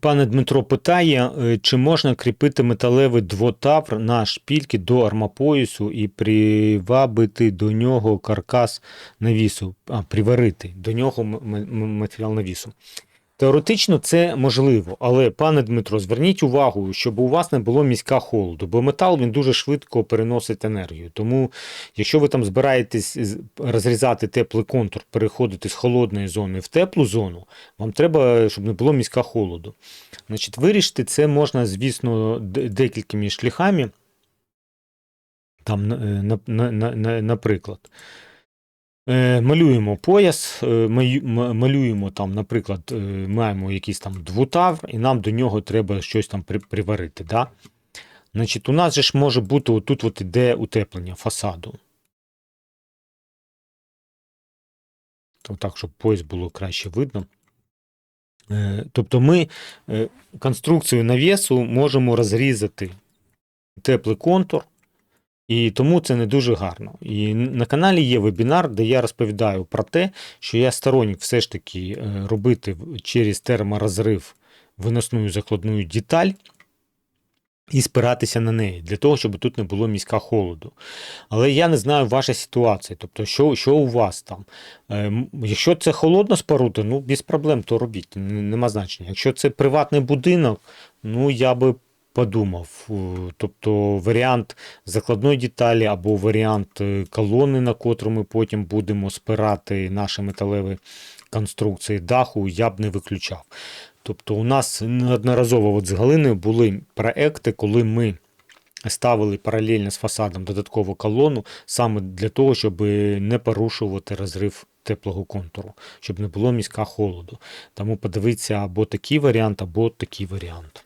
Пане Дмитро питає, е, чи можна кріпити металевий двотавр на шпільки до армопоясу і привабити до нього каркас навісу, а приварити до нього матеріал навісу. Теоретично це можливо, але, пане Дмитро, зверніть увагу, щоб у вас не було міська холоду, бо метал він дуже швидко переносить енергію. Тому, якщо ви там збираєтесь розрізати теплий контур, переходити з холодної зони в теплу зону, вам треба, щоб не було міська холоду. Значить, вирішити це можна, звісно, декількими шляхами. Там, е, на, на, на, на, наприклад, Малюємо пояс, е, малюємо там, наприклад, е, маємо якийсь там двутавр, і нам до нього треба щось там приварити. Да? Значить, у нас же ж може бути отут от іде утеплення фасаду. Так, щоб пояс було краще видно. Е, Тобто ми е, конструкцію навісу можемо розрізати теплий контур, і тому це не дуже гарно. І на каналі є вебінар, де я розповідаю про те, що я сторонник все ж таки е, робити через терморозрив виносну закладну деталь і спиратися на неї, для того, щоб тут не було міська холоду. Але я не знаю ваша ситуація, тобто, що, що у вас там. Е, Якщо це холодна споруда, ну без проблем, то робіть, нема значення. Якщо це приватний будинок, ну я би подумав. Е, Тобто варіант закладної деталі або варіант е, колони, на котру ми потім будемо спирати наші металеві конструкції даху, я б не виключав. Тобто, у нас неодноразово от з Галиною були проекти, коли ми ставили паралельно з фасадом додаткову колону саме для того, щоб не порушувати розрив теплого контуру, щоб не було міська холоду. Тому подивіться або такий варіант, або такий варіант.